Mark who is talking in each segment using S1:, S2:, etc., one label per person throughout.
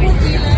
S1: Thank you.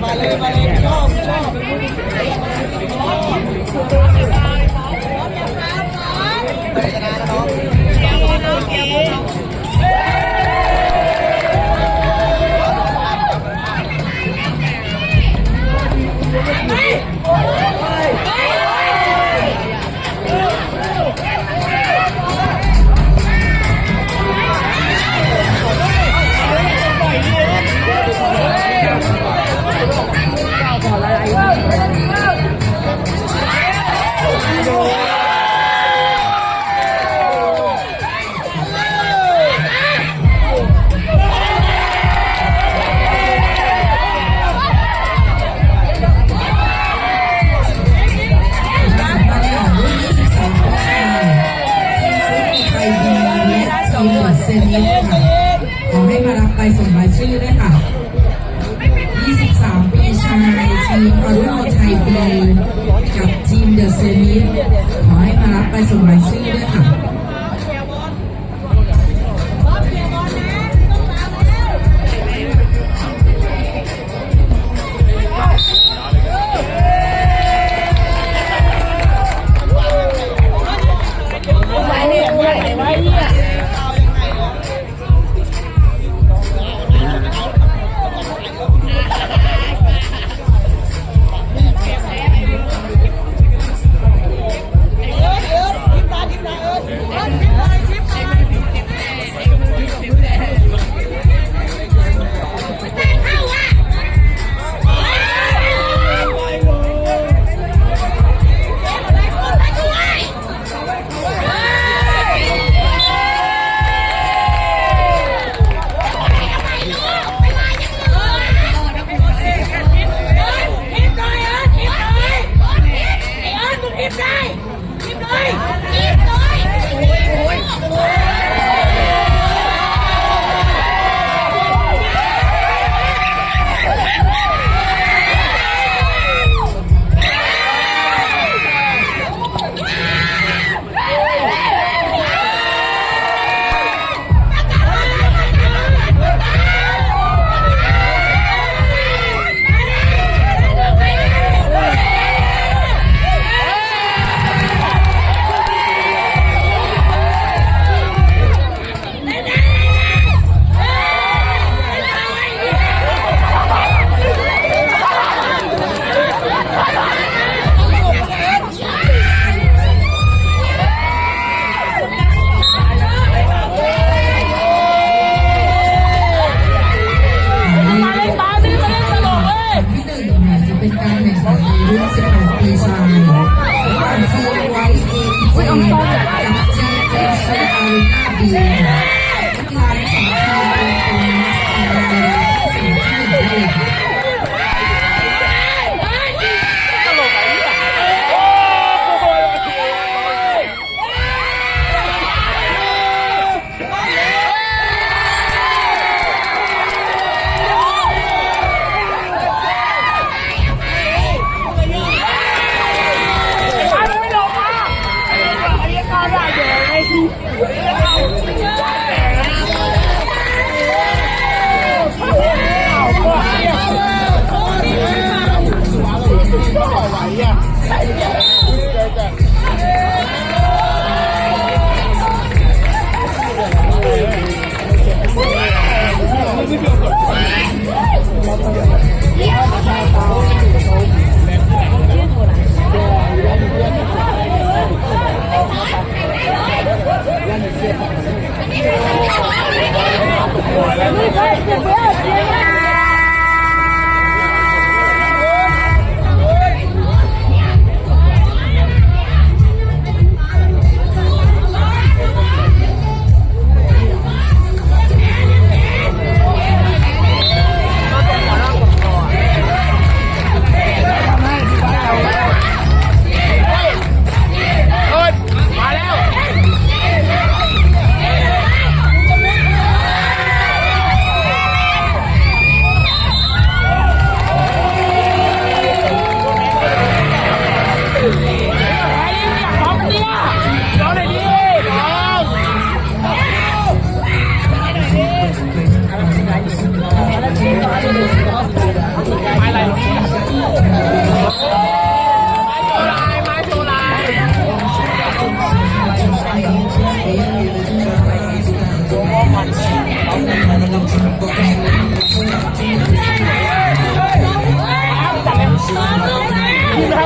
S1: Vale, vale, chop, chop. พอล
S2: โลไทยเบ
S1: กับทีมเดอะเซมิทขอให้มารับไปส่งรายซื้อด้วยค่ะ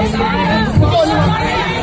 S3: Brasil.